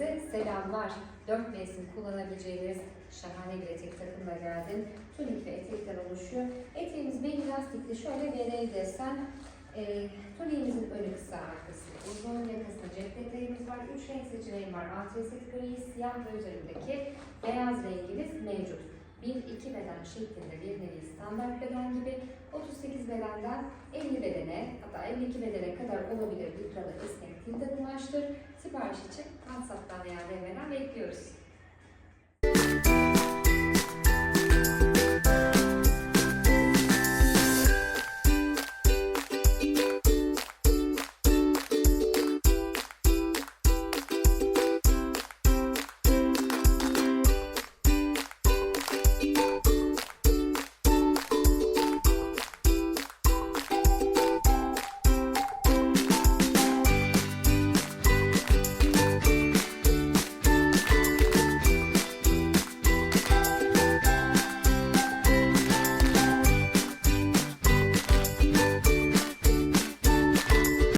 herkese selamlar. Dört mevsim kullanabileceğiniz şahane bir etek takımla geldim. Tunik ve etekten oluşuyor. Eteğimiz belli lastikli şöyle verey desen. E, tuniğimizin önü kısa arkası uzun yakasında cep detayımız var. Üç renk seçeneğim var. Antresit gri, siyah ve üzerindeki beyaz rengimiz mevcut. 1-2 beden şeklinde bir nevi standart beden gibi 38 bedenden 50 bedene hatta 52 bedene kadar olabilir likralı esnek tilde kumaştır. Sipariş için WhatsApp'tan veya DM'den bekliyoruz.